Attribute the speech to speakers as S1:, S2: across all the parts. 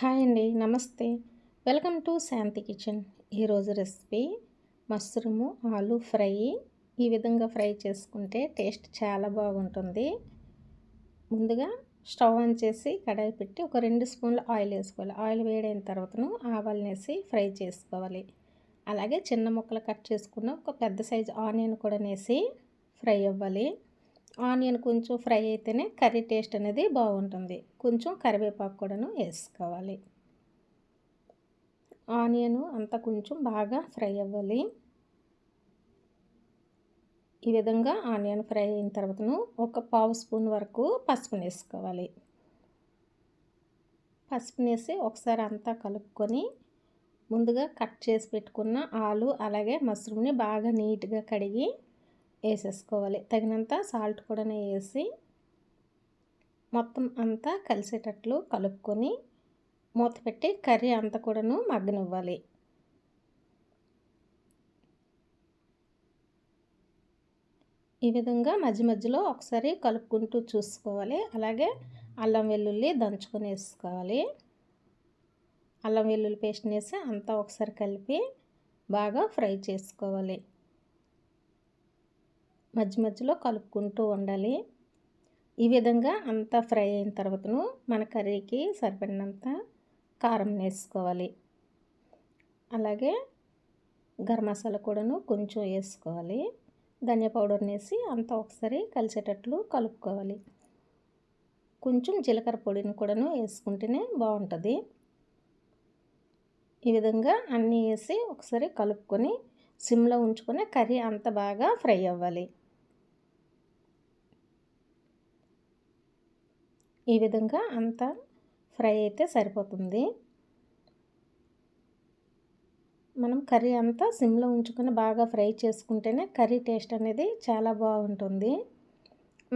S1: Hi అండి నమస్తే. Welcome to Shanti kitchen. ఈరోజు రెసిపీ మష్రూము ఆలు ఫ్రై. ఈ విధంగా ఫ్రై చేసుకుంటే టేస్ట్ చాలా బాగుంటుంది. ముందుగా స్టవ్ ఆన్ చేసి కడాయి పెట్టి ఒక రెండు స్పూన్లు ఆయిల్ వేసుకోవాలి. ఆయిల్ వేడైన తర్వాతను ఆవాలని వేసి ఫ్రై చేసుకోవాలి. అలాగే చిన్న ముక్కలు కట్ చేసుకున్న ఒక పెద్ద సైజు ఆనియన్ కూడా వేసి ఫ్రై అవ్వాలి. ఆనియన్ కొంచెం ఫ్రై అయితేనే కర్రీ టేస్ట్ అనేది బాగుంటుంది. కొంచెం కరివేపాకు కూడాను వేసుకోవాలి. ఆనియన్ అంతా కొంచెం బాగా ఫ్రై అవ్వాలి. ఈ విధంగా ఆనియన్ ఫ్రై అయిన తర్వాతను ఒక పావు స్పూన్ వరకు పసుపుని వేసుకోవాలి. పసుపుని వేసి ఒకసారి అంతా కలుపుకొని ముందుగా కట్ చేసి పెట్టుకున్న ఆలు అలాగే మష్రూమ్ని బాగా నీట్గా కడిగి వేసేసుకోవాలి. తగినంత సాల్ట్ కూడా వేసి మొత్తం అంతా కలిసేటట్లు కలుపుకొని మూత పెట్టి కర్రీ అంతా కూడాను మగ్గనివ్వాలి. ఈ విధంగా మధ్య మధ్యలో ఒకసారి కలుపుకుంటూ చూసుకోవాలి. అలాగే అల్లం వెల్లుల్లి దంచుకొని వేసుకోవాలి. అల్లం వెల్లుల్లి పేస్ట్ వేసి అంతా ఒకసారి కలిపి బాగా ఫ్రై చేసుకోవాలి. మధ్య మధ్యలో కలుపుకుంటూ ఉండాలి. ఈ విధంగా అంతా ఫ్రై అయిన తర్వాతను మన కర్రీకి సరిపడినంత కారం వేసుకోవాలి. అలాగే గరం మసాలా కూడాను కొంచెం వేసుకోవాలి. ధనియా పౌడర్ వేసి అంతా ఒకసారి కలిసేటట్లు కలుపుకోవాలి. కొంచెం జీలకర్ర పొడిని కూడాను వేసుకుంటేనే బాగుంటుంది. ఈ విధంగా అన్నీ వేసి ఒకసారి కలుపుకొని సిమ్లో ఉంచుకొని కర్రీ అంత బాగా ఫ్రై అవ్వాలి. ఈ విధంగా అంతా ఫ్రై అయితే సరిపోతుంది. మనం కర్రీ అంతా సిమ్లో ఉంచుకొని బాగా ఫ్రై చేసుకుంటేనే కర్రీ టేస్ట్ అనేది చాలా బాగుంటుంది.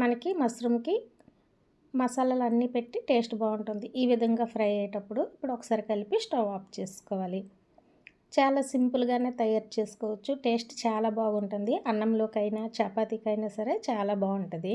S1: మనకి మష్రూమ్కి మసాలాలు అన్నీ పెట్టి టేస్ట్ బాగుంటుంది. ఈ విధంగా ఫ్రై అయ్యేటప్పుడు ఇప్పుడు ఒకసారి కలిపి స్టవ్ ఆఫ్ చేసుకోవాలి. చాలా సింపుల్గానే తయారు చేసుకోవచ్చు. టేస్ట్ చాలా బాగుంటుంది. అన్నంలోకైనా చపాతీకైనా సరే చాలా బాగుంటుంది.